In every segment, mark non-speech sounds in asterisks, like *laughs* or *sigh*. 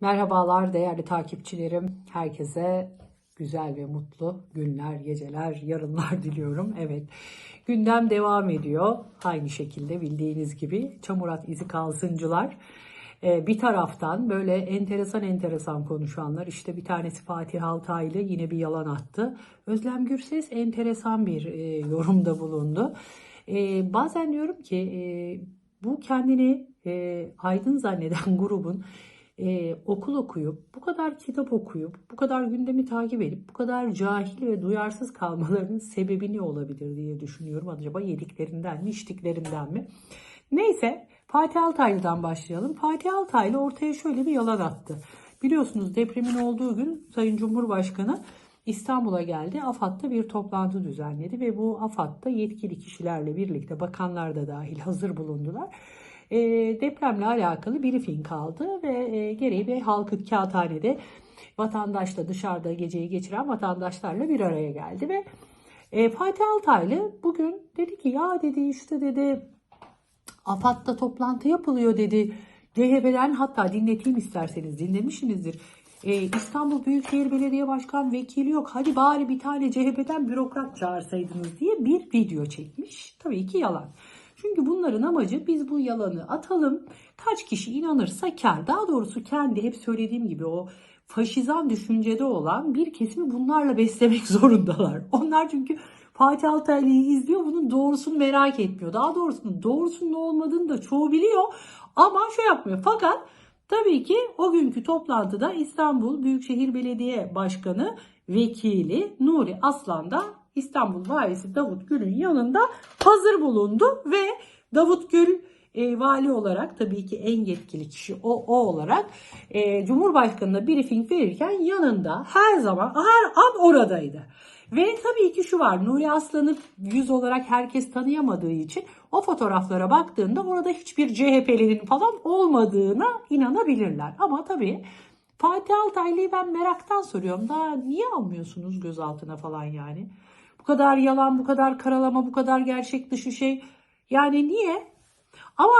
Merhabalar değerli takipçilerim. Herkese güzel ve mutlu günler, geceler, yarınlar *laughs* diliyorum. Evet, gündem devam ediyor. Aynı şekilde bildiğiniz gibi çamurat izi kalsıncılar. Ee, bir taraftan böyle enteresan enteresan konuşanlar işte bir tanesi Fatih Altaylı yine bir yalan attı. Özlem Gürses enteresan bir e, yorumda bulundu. E, bazen diyorum ki e, bu kendini e, aydın zanneden *laughs* grubun e, okul okuyup, bu kadar kitap okuyup, bu kadar gündemi takip edip, bu kadar cahil ve duyarsız kalmalarının sebebi ne olabilir diye düşünüyorum. Acaba yediklerinden mi, içtiklerinden mi? Neyse, Fatih Altaylı'dan başlayalım. Fatih Altaylı ortaya şöyle bir yalan attı. Biliyorsunuz depremin olduğu gün Sayın Cumhurbaşkanı İstanbul'a geldi. AFAD'da bir toplantı düzenledi ve bu AFAD'da yetkili kişilerle birlikte bakanlar da dahil hazır bulundular. E, depremle alakalı briefing aldı ve e, gereği bir halkı kağıthanede vatandaşla dışarıda geceyi geçiren vatandaşlarla bir araya geldi ve e, Fatih Altaylı bugün dedi ki ya dedi işte dedi AFAD'da toplantı yapılıyor dedi. CHP'den hatta dinleteyim isterseniz dinlemişsinizdir. Ee, İstanbul Büyükşehir Belediye Başkan Vekili yok. Hadi bari bir tane CHP'den bürokrat çağırsaydınız diye bir video çekmiş. Tabii ki yalan. Çünkü bunların amacı biz bu yalanı atalım. Kaç kişi inanırsa kar. Daha doğrusu kendi hep söylediğim gibi o faşizan düşüncede olan bir kesimi bunlarla beslemek *laughs* zorundalar. Onlar çünkü Fatih Altaylı'yı izliyor bunun doğrusunu merak etmiyor. Daha doğrusu doğrusunun olmadığını da çoğu biliyor ama şey yapmıyor. Fakat tabii ki o günkü toplantıda İstanbul Büyükşehir Belediye Başkanı Vekili Nuri Aslan da İstanbul Valisi Davut Gül'ün yanında hazır bulundu ve Davut Gül e, vali olarak tabii ki en yetkili kişi o, o olarak e, Cumhurbaşkanı'na briefing verirken yanında her zaman her an oradaydı. Ve tabii ki şu var Nuri Aslan'ı yüz olarak herkes tanıyamadığı için o fotoğraflara baktığında orada hiçbir CHP'lerin falan olmadığına inanabilirler. Ama tabii Fatih Altaylı'yı ben meraktan soruyorum. Daha niye almıyorsunuz gözaltına falan yani? Kadar yalan, bu kadar karalama, bu kadar gerçek dışı şey. Yani niye? Ama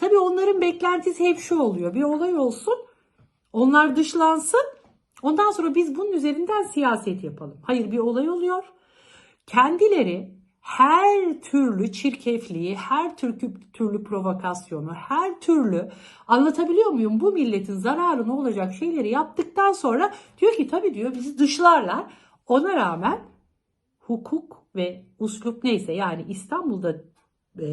tabii onların beklentisi hep şu oluyor. Bir olay olsun, onlar dışlansın. Ondan sonra biz bunun üzerinden siyaset yapalım. Hayır bir olay oluyor. Kendileri her türlü çirkefliği, her türlü, türlü provokasyonu, her türlü anlatabiliyor muyum? Bu milletin zararına olacak şeyleri yaptıktan sonra diyor ki tabii diyor bizi dışlarlar. Ona rağmen hukuk ve uslup neyse yani İstanbul'da e,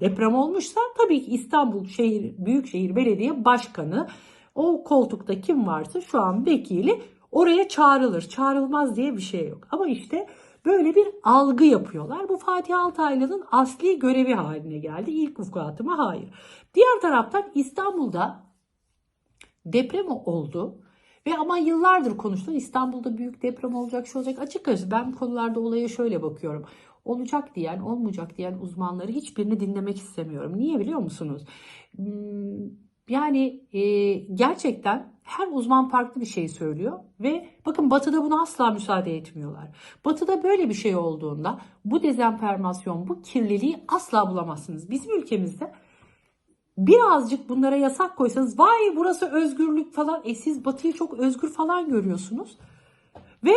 deprem olmuşsa tabii ki İstanbul şehir Büyükşehir Belediye Başkanı o koltukta kim varsa şu an vekili oraya çağrılır. Çağrılmaz diye bir şey yok. Ama işte böyle bir algı yapıyorlar. Bu Fatih Altaylı'nın asli görevi haline geldi. İlk vukuatıma hayır. Diğer taraftan İstanbul'da deprem oldu. Ve ama yıllardır konuşulan İstanbul'da büyük deprem olacak, şu olacak. Açıkçası ben konularda olaya şöyle bakıyorum. Olacak diyen, olmayacak diyen uzmanları hiçbirini dinlemek istemiyorum. Niye biliyor musunuz? Hmm, yani e, gerçekten her uzman farklı bir şey söylüyor ve bakın Batı'da buna asla müsaade etmiyorlar. Batı'da böyle bir şey olduğunda bu dezenformasyon, bu kirliliği asla bulamazsınız. Bizim ülkemizde birazcık bunlara yasak koysanız vay burası özgürlük falan. E siz Batı'yı çok özgür falan görüyorsunuz. Ve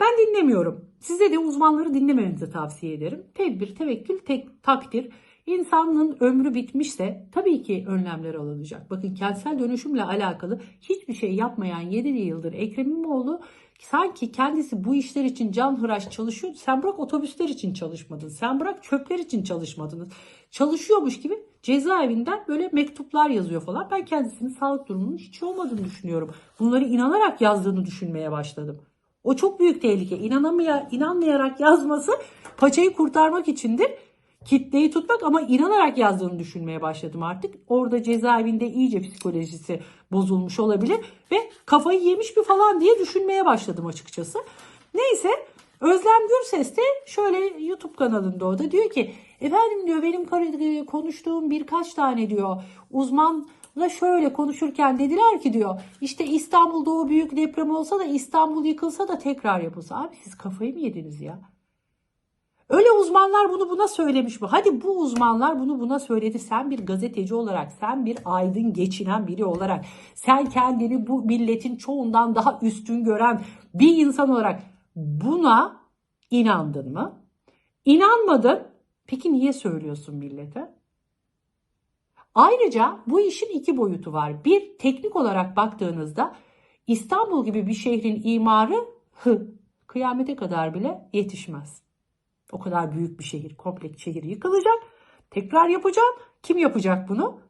ben dinlemiyorum. Size de uzmanları dinlemenizi tavsiye ederim. Tedbir, tevekkül, tek, takdir. İnsanın ömrü bitmişse tabii ki önlemler alınacak. Bakın kentsel dönüşümle alakalı hiçbir şey yapmayan 7 yıldır Ekrem İmamoğlu sanki kendisi bu işler için can hıraş çalışıyor. Sen bırak otobüsler için çalışmadın. Sen bırak çöpler için çalışmadınız. Çalışıyormuş gibi cezaevinden böyle mektuplar yazıyor falan. Ben kendisinin sağlık durumunun hiç olmadığını düşünüyorum. Bunları inanarak yazdığını düşünmeye başladım. O çok büyük tehlike. İnanamaya, inanmayarak yazması paçayı kurtarmak içindir kitleyi tutmak ama inanarak yazdığını düşünmeye başladım artık. Orada cezaevinde iyice psikolojisi bozulmuş olabilir ve kafayı yemiş bir falan diye düşünmeye başladım açıkçası. Neyse Özlem Gürses de şöyle YouTube kanalında o da diyor ki efendim diyor benim konuştuğum birkaç tane diyor uzmanla şöyle konuşurken dediler ki diyor işte İstanbul'da o büyük deprem olsa da İstanbul yıkılsa da tekrar yapılsa. Abi siz kafayı mı yediniz ya? Öyle uzmanlar bunu buna söylemiş mi? Hadi bu uzmanlar bunu buna söyledi. Sen bir gazeteci olarak, sen bir aydın geçinen biri olarak, sen kendini bu milletin çoğundan daha üstün gören bir insan olarak buna inandın mı? İnanmadın. Peki niye söylüyorsun millete? Ayrıca bu işin iki boyutu var. Bir, teknik olarak baktığınızda İstanbul gibi bir şehrin imarı hı, kıyamete kadar bile yetişmez. O kadar büyük bir şehir, kompleks şehir yıkılacak. Tekrar yapacağım. Kim yapacak bunu?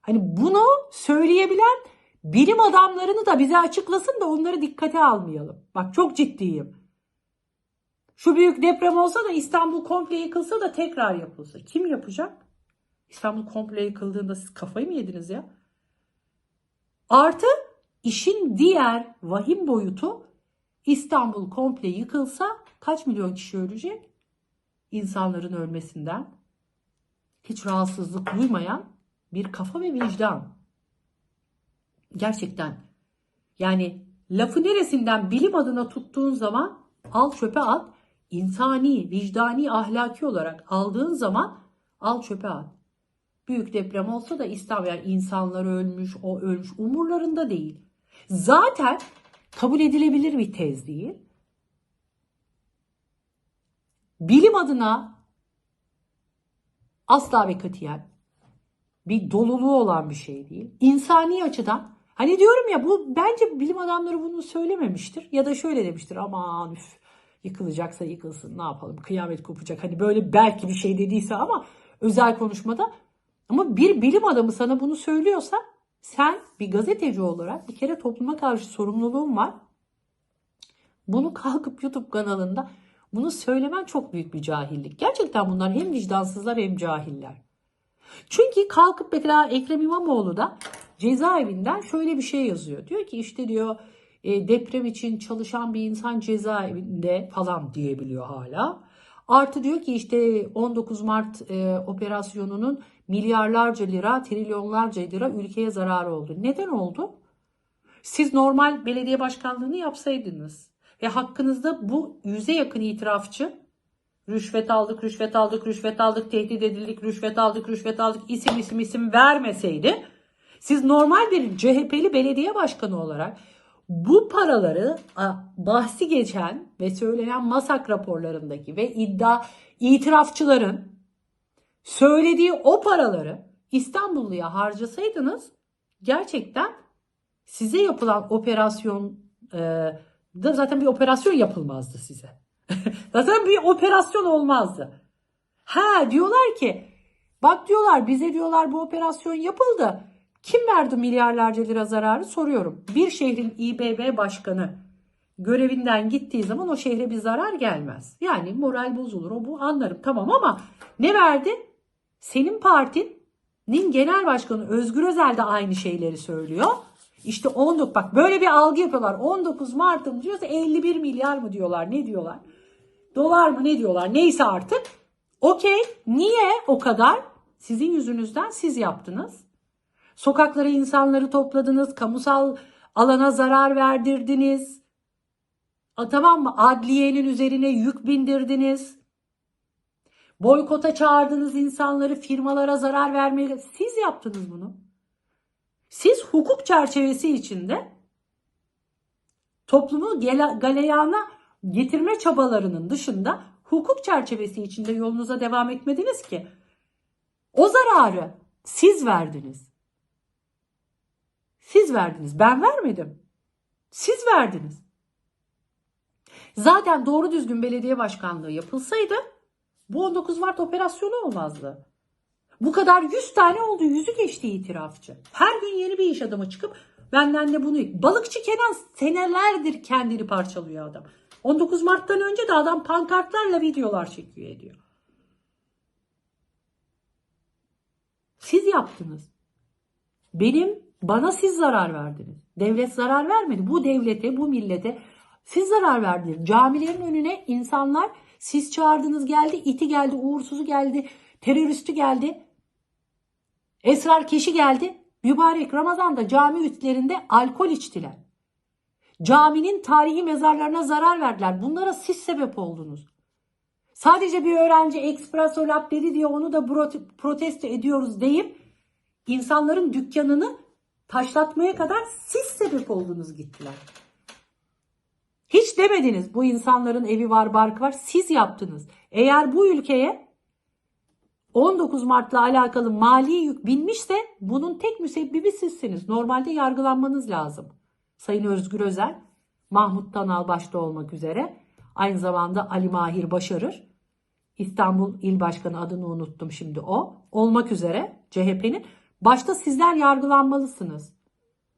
Hani bunu söyleyebilen bilim adamlarını da bize açıklasın da onları dikkate almayalım. Bak çok ciddiyim. Şu büyük deprem olsa da İstanbul komple yıkılsa da tekrar yapılsa. Kim yapacak? İstanbul komple yıkıldığında siz kafayı mı yediniz ya? Artı işin diğer vahim boyutu İstanbul komple yıkılsa kaç milyon kişi ölecek? İnsanların ölmesinden hiç rahatsızlık duymayan bir kafa ve vicdan. Gerçekten yani lafı neresinden bilim adına tuttuğun zaman al çöpe at. insani, vicdani, ahlaki olarak aldığın zaman al çöpe at. Büyük deprem olsa da İstanbul insanlar ölmüş, o ölmüş umurlarında değil. Zaten kabul edilebilir bir tez değil. Bilim adına asla ve katiyen bir doluluğu olan bir şey değil. İnsani açıdan hani diyorum ya bu bence bilim adamları bunu söylememiştir ya da şöyle demiştir aman üf yıkılacaksa yıkılsın ne yapalım kıyamet kopacak hani böyle belki bir şey dediyse ama özel konuşmada ama bir bilim adamı sana bunu söylüyorsa sen bir gazeteci olarak bir kere topluma karşı sorumluluğun var. Bunu kalkıp YouTube kanalında bunu söylemen çok büyük bir cahillik. Gerçekten bunlar hem vicdansızlar hem cahiller. Çünkü kalkıp mesela Ekrem İmamoğlu da cezaevinden şöyle bir şey yazıyor. Diyor ki işte diyor e, deprem için çalışan bir insan cezaevinde falan diyebiliyor hala. Artı diyor ki işte 19 Mart e, operasyonunun milyarlarca lira, trilyonlarca lira ülkeye zararı oldu. Neden oldu? Siz normal belediye başkanlığını yapsaydınız ve hakkınızda bu yüze yakın itirafçı rüşvet aldık, rüşvet aldık, rüşvet aldık, tehdit edildik, rüşvet aldık, rüşvet aldık, isim isim isim vermeseydi siz normal bir CHP'li belediye başkanı olarak bu paraları bahsi geçen ve söylenen masak raporlarındaki ve iddia itirafçıların söylediği o paraları İstanbulluya harcasaydınız gerçekten size yapılan operasyon e, da zaten bir operasyon yapılmazdı size. *laughs* zaten bir operasyon olmazdı. Ha diyorlar ki bak diyorlar bize diyorlar bu operasyon yapıldı. Kim verdi milyarlarca lira zararı soruyorum. Bir şehrin İBB başkanı görevinden gittiği zaman o şehre bir zarar gelmez. Yani moral bozulur o bu anlarım tamam ama ne verdi? Senin partinin genel başkanı Özgür Özel de aynı şeyleri söylüyor. İşte 19 bak böyle bir algı yapıyorlar. 19 Mart'ın diyorsa 51 milyar mı diyorlar ne diyorlar? Dolar mı ne diyorlar neyse artık. Okey niye o kadar? Sizin yüzünüzden siz yaptınız. Sokaklara insanları topladınız. Kamusal alana zarar verdirdiniz. A, tamam mı? Adliyenin üzerine yük bindirdiniz. Boykota çağırdınız insanları firmalara zarar vermeye. Siz yaptınız bunu. Siz hukuk çerçevesi içinde toplumu galeyana getirme çabalarının dışında hukuk çerçevesi içinde yolunuza devam etmediniz ki. O zararı siz verdiniz. Siz verdiniz. Ben vermedim. Siz verdiniz. Zaten doğru düzgün belediye başkanlığı yapılsaydı bu 19 Mart operasyonu olmazdı. Bu kadar 100 tane oldu. Yüzü geçti itirafçı. Her gün yeni bir iş adamı çıkıp benden de bunu... Balıkçı Kenan senelerdir kendini parçalıyor adam. 19 Mart'tan önce de adam pankartlarla videolar çekiyor ediyor. Siz yaptınız. Benim bana siz zarar verdiniz. Devlet zarar vermedi. Bu devlete, bu millete siz zarar verdiniz. Camilerin önüne insanlar siz çağırdınız geldi, iti geldi, uğursuzu geldi, teröristi geldi. Esrar keşi geldi. Mübarek Ramazan'da cami ütlerinde alkol içtiler. Caminin tarihi mezarlarına zarar verdiler. Bunlara siz sebep oldunuz. Sadece bir öğrenci espresso lab dedi diye onu da protesto ediyoruz deyip insanların dükkanını taşlatmaya kadar siz sebep oldunuz gittiler. Hiç demediniz bu insanların evi var barkı var siz yaptınız. Eğer bu ülkeye 19 Mart'la alakalı mali yük binmişse bunun tek müsebbibi sizsiniz. Normalde yargılanmanız lazım. Sayın Özgür Özel, Mahmut Tanal başta olmak üzere aynı zamanda Ali Mahir Başarır, İstanbul İl Başkanı adını unuttum şimdi o, olmak üzere CHP'nin başta sizler yargılanmalısınız.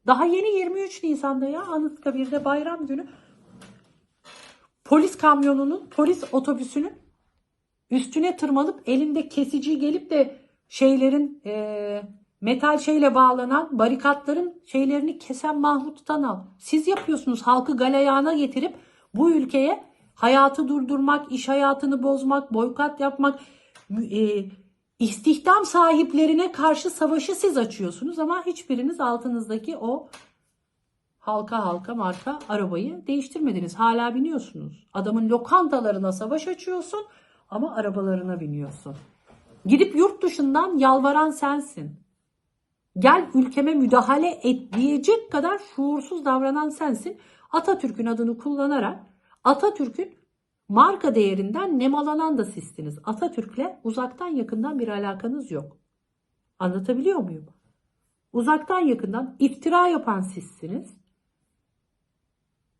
Daha yeni 23 Nisan'da ya Anıtkabir'de bayram günü polis kamyonunun, polis otobüsünün üstüne tırmanıp elinde kesici gelip de şeylerin e, metal şeyle bağlanan barikatların şeylerini kesen Mahmut Tanal. Siz yapıyorsunuz halkı galeyana getirip bu ülkeye hayatı durdurmak, iş hayatını bozmak, boykot yapmak, e, istihdam sahiplerine karşı savaşı siz açıyorsunuz ama hiçbiriniz altınızdaki o halka halka marka arabayı değiştirmediniz. Hala biniyorsunuz. Adamın lokantalarına savaş açıyorsun ama arabalarına biniyorsun. Gidip yurt dışından yalvaran sensin. Gel ülkeme müdahale et diyecek kadar şuursuz davranan sensin. Atatürk'ün adını kullanarak Atatürk'ün marka değerinden nemalanan da sizsiniz. Atatürk'le uzaktan yakından bir alakanız yok. Anlatabiliyor muyum? Uzaktan yakından iftira yapan sizsiniz.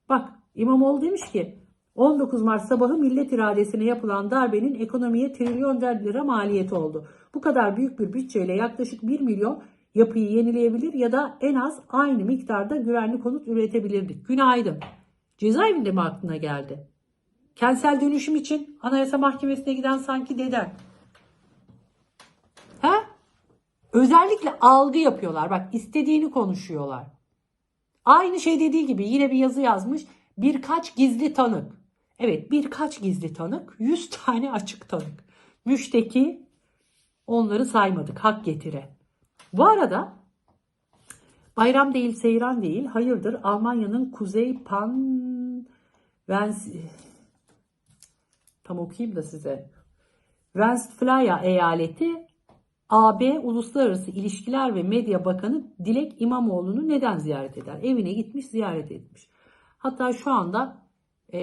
Bak İmamoğlu demiş ki 19 Mart sabahı millet iradesine yapılan darbenin ekonomiye trilyonca lira maliyeti oldu. Bu kadar büyük bir bütçeyle yaklaşık 1 milyon yapıyı yenileyebilir ya da en az aynı miktarda güvenli konut üretebilirdik. Günaydın. Cezaevinde mi aklına geldi? Kentsel dönüşüm için Anayasa Mahkemesi'ne giden sanki deden. He? Özellikle algı yapıyorlar. Bak istediğini konuşuyorlar. Aynı şey dediği gibi yine bir yazı yazmış. Birkaç gizli tanık. Evet birkaç gizli tanık, 100 *laughs* tane açık tanık. Müşteki onları saymadık hak getire. Bu arada bayram değil seyran değil hayırdır Almanya'nın Kuzey Pan Vens tam okuyayım da size. Westfalia eyaleti AB Uluslararası İlişkiler ve Medya Bakanı Dilek İmamoğlu'nu neden ziyaret eder? Evine gitmiş ziyaret etmiş. Hatta şu anda e,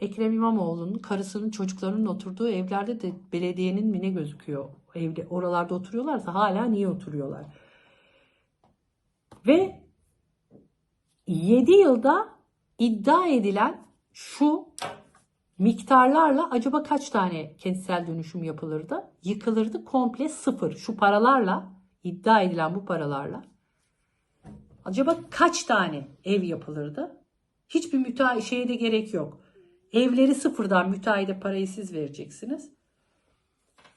Ekrem İmamoğlu'nun karısının çocuklarının oturduğu evlerde de belediyenin mi ne gözüküyor? Evde, oralarda oturuyorlarsa hala niye oturuyorlar? Ve 7 yılda iddia edilen şu miktarlarla acaba kaç tane kentsel dönüşüm yapılırdı? Yıkılırdı komple sıfır. Şu paralarla iddia edilen bu paralarla acaba kaç tane ev yapılırdı? Hiçbir müteahhit şeye de gerek yok. Evleri sıfırdan müteahhide parayı siz vereceksiniz.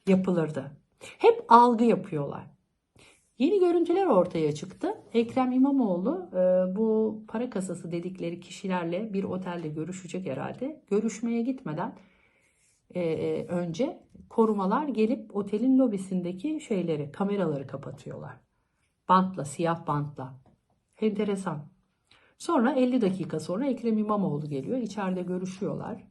Yapılırdı. Hep algı yapıyorlar. Yeni görüntüler ortaya çıktı. Ekrem İmamoğlu e, bu para kasası dedikleri kişilerle bir otelde görüşecek herhalde. Görüşmeye gitmeden e, önce korumalar gelip otelin lobisindeki şeyleri, kameraları kapatıyorlar. Bantla, siyah bantla. Enteresan. Sonra 50 dakika sonra Ekrem İmamoğlu geliyor. İçeride görüşüyorlar.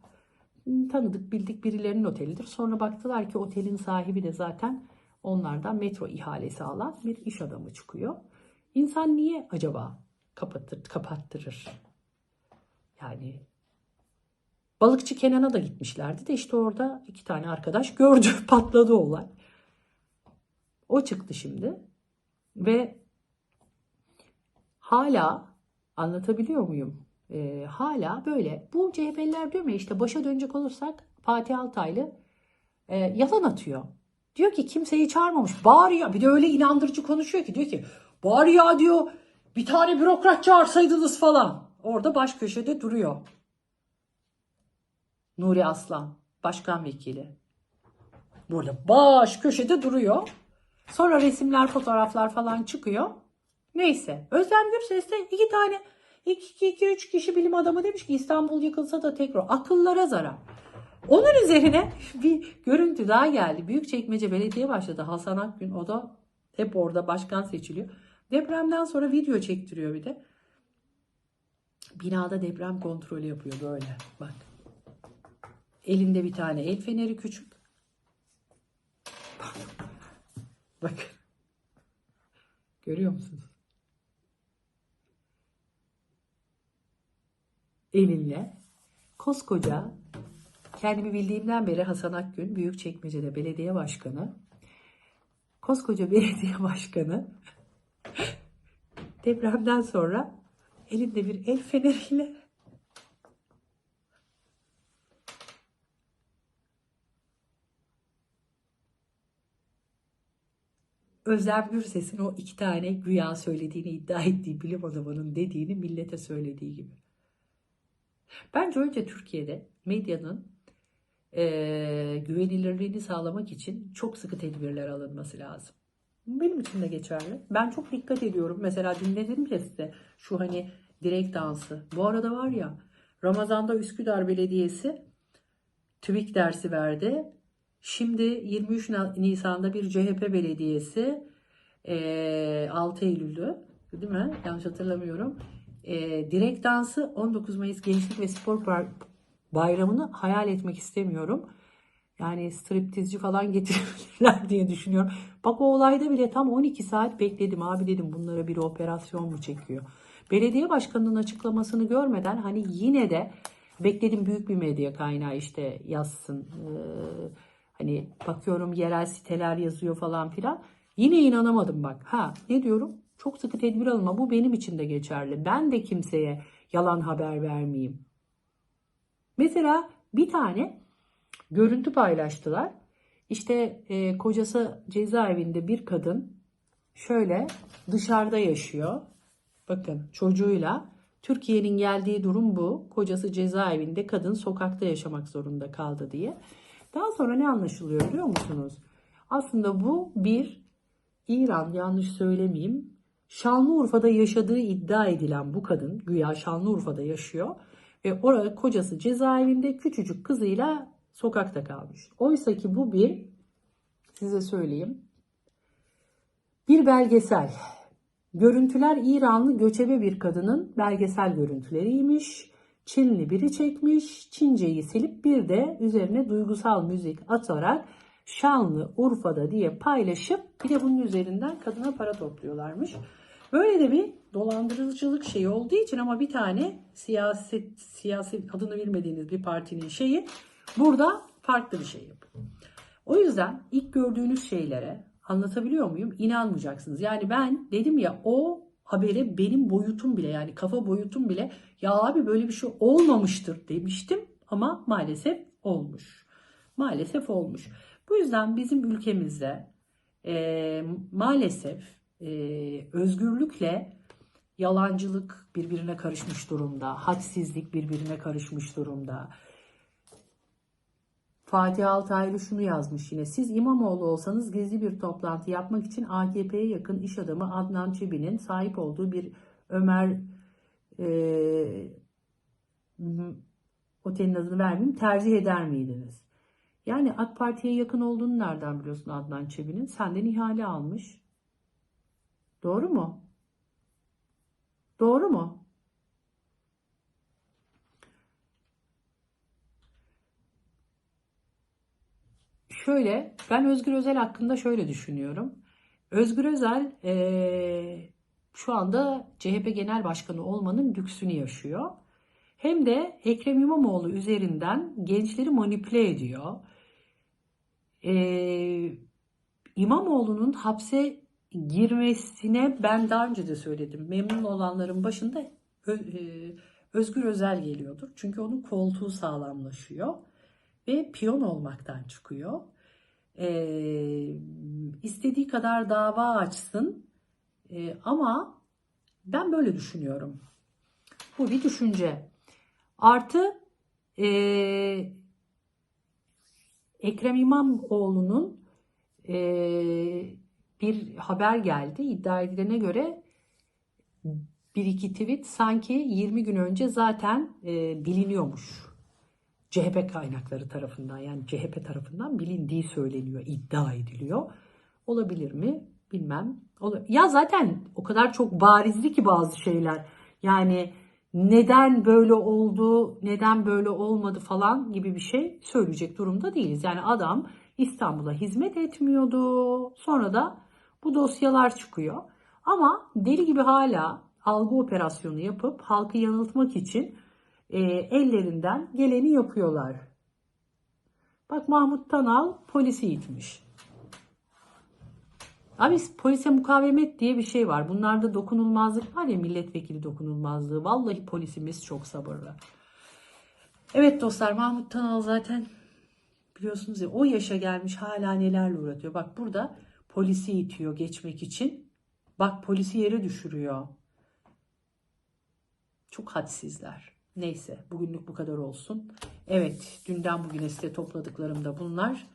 Tanıdık bildik birilerinin otelidir. Sonra baktılar ki otelin sahibi de zaten onlardan metro ihalesi alan bir iş adamı çıkıyor. İnsan niye acaba kapatır, kapattırır? Yani balıkçı Kenan'a da gitmişlerdi de işte orada iki tane arkadaş gördü *laughs* patladı olay. O çıktı şimdi ve hala anlatabiliyor muyum? Ee, hala böyle bu CHP'liler diyor mu işte başa dönecek olursak Fatih Altaylı e, yalan atıyor. Diyor ki kimseyi çağırmamış. Ya bir de öyle inandırıcı konuşuyor ki diyor ki bari diyor bir tane bürokrat çağırsaydınız falan. Orada baş köşede duruyor. Nuri Aslan başkan vekili. Burada baş köşede duruyor. Sonra resimler fotoğraflar falan çıkıyor. Neyse Özlem Gürses de iki tane 2-2-3 kişi bilim adamı demiş ki İstanbul yıkılsa da tekrar akıllara zarar. Onun üzerine *laughs* bir görüntü daha geldi. Büyükçekmece Belediye başladı. Hasan Akgün o da hep orada başkan seçiliyor. Depremden sonra video çektiriyor bir de. Binada deprem kontrolü yapıyor böyle. Bak. Elinde bir tane el feneri küçük. Bakın. Görüyor musunuz? Elinle koskoca kendimi bildiğimden beri Hasan Akgün Büyükçekmece'de belediye başkanı koskoca belediye *laughs* başkanı depremden sonra elinde bir el feneriyle Özlem Gürses'in o iki tane güya söylediğini iddia ettiği bilim adamının dediğini millete söylediği gibi. Bence önce Türkiye'de medyanın eee, güvenilirliğini sağlamak için çok sıkı tedbirler alınması lazım. Benim için de geçerli. Ben çok dikkat ediyorum. Mesela dinledim ya size şu hani direkt dansı. Bu arada var ya Ramazan'da Üsküdar Belediyesi TÜBİK dersi verdi. Şimdi 23 Na- Nisan'da bir CHP belediyesi eee 6 Eylül'ü değil mi? Yanlış hatırlamıyorum. Eee, direkt dansı 19 Mayıs Gençlik ve Spor Bayramı'nı hayal etmek istemiyorum. Yani striptizci falan *laughs* getirebilirler diye düşünüyorum. Bak o olayda bile tam 12 saat bekledim. Abi dedim bunlara bir operasyon mu çekiyor? Belediye başkanının açıklamasını görmeden hani yine de bekledim büyük bir medya kaynağı işte yazsın. Ee, hani bakıyorum yerel siteler yazıyor falan filan. Yine inanamadım bak. Ha ne diyorum? Çok sıkı tedbir alınma. Bu benim için de geçerli. Ben de kimseye yalan haber vermeyeyim. Mesela bir tane görüntü paylaştılar. İşte e, kocası cezaevinde bir kadın şöyle dışarıda yaşıyor. Bakın çocuğuyla. Türkiye'nin geldiği durum bu. Kocası cezaevinde kadın sokakta yaşamak zorunda kaldı diye. Daha sonra ne anlaşılıyor biliyor musunuz? Aslında bu bir İran yanlış söylemeyeyim. Şanlıurfa'da yaşadığı iddia edilen bu kadın güya Şanlıurfa'da yaşıyor ve orada kocası cezaevinde küçücük kızıyla sokakta kalmış. Oysa ki bu bir size söyleyeyim bir belgesel. Görüntüler İranlı göçebe bir kadının belgesel görüntüleriymiş. Çinli biri çekmiş. Çinceyi silip bir de üzerine duygusal müzik atarak Şanlı Urfa'da diye paylaşıp bir de bunun üzerinden kadına para topluyorlarmış. Böyle de bir dolandırıcılık şeyi olduğu için ama bir tane siyaset siyasi adını bilmediğiniz bir partinin şeyi burada farklı bir şey yapıyor. O yüzden ilk gördüğünüz şeylere anlatabiliyor muyum? İnanmayacaksınız. Yani ben dedim ya o habere benim boyutum bile yani kafa boyutum bile ya abi böyle bir şey olmamıştır demiştim ama maalesef olmuş. Maalesef olmuş. Bu yüzden bizim ülkemizde e, maalesef e, özgürlükle yalancılık birbirine karışmış durumda. Hadsizlik birbirine karışmış durumda. Fatih Altaylı şunu yazmış yine. Siz İmamoğlu olsanız gizli bir toplantı yapmak için AKP'ye yakın iş adamı Adnan Çebi'nin sahip olduğu bir Ömer e, otelin adını vermeyeyim tercih eder miydiniz? Yani AK Parti'ye yakın olduğunu nereden biliyorsun Adnan Çebi'nin? Senden ihale almış. Doğru mu? Doğru mu? Şöyle, ben Özgür Özel hakkında şöyle düşünüyorum. Özgür Özel eee, şu anda CHP Genel Başkanı olmanın lüksünü yaşıyor. Hem de Ekrem İmamoğlu üzerinden gençleri manipüle ediyor. Eee İmamoğlu'nun hapse girmesine ben daha önce de söyledim. Memnun olanların başında e, Özgür Özel geliyordur. Çünkü onun koltuğu sağlamlaşıyor ve piyon olmaktan çıkıyor. Ee, istediği kadar dava açsın Ee, ama ben böyle düşünüyorum. Bu bir düşünce. Artı ee, Ekrem İmamoğlu'nun ee, bir haber geldi. İddia edilene göre bir iki tweet sanki 20 gün önce zaten ee, biliniyormuş. CHP kaynakları tarafından yani CHP tarafından bilindiği söyleniyor, iddia ediliyor. Olabilir mi? Bilmem. Ya zaten o kadar çok barizli ki bazı şeyler. Yani neden böyle oldu, neden böyle olmadı falan gibi bir şey söyleyecek durumda değiliz. Yani adam İstanbul'a hizmet etmiyordu. Sonra da bu dosyalar çıkıyor. Ama deli gibi hala algı operasyonu yapıp halkı yanıltmak için e, ellerinden geleni yapıyorlar. Bak Mahmut Tanal polisi itmiş. Abi polise mukavemet diye bir şey var. Bunlarda dokunulmazlık var ya milletvekili dokunulmazlığı. Vallahi polisimiz çok sabırlı. Evet dostlar Mahmut Tanal zaten biliyorsunuz ya o yaşa gelmiş hala nelerle uğraşıyor. Bak burada polisi itiyor geçmek için. Bak polisi yere düşürüyor. Çok hadsizler. Neyse bugünlük bu kadar olsun. Evet dünden bugüne size topladıklarım da bunlar.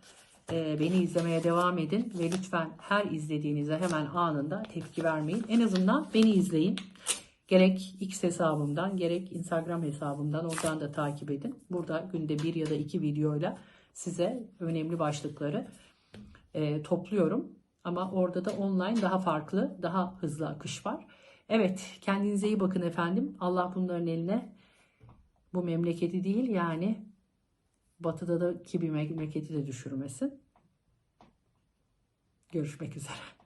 Ee, beni izlemeye devam edin ve lütfen her izlediğinize hemen anında tepki vermeyin. En azından beni izleyin. Gerek X hesabımdan gerek Instagram hesabımdan oradan da takip edin. Burada günde bir ya da iki videoyla size önemli başlıkları e, topluyorum. Ama orada da online daha farklı, daha hızlı akış var. Evet, kendinize iyi bakın efendim. Allah bunların eline bu memleketi değil yani batıda da ki bir memleketi de düşürmesin. Görüşmek üzere.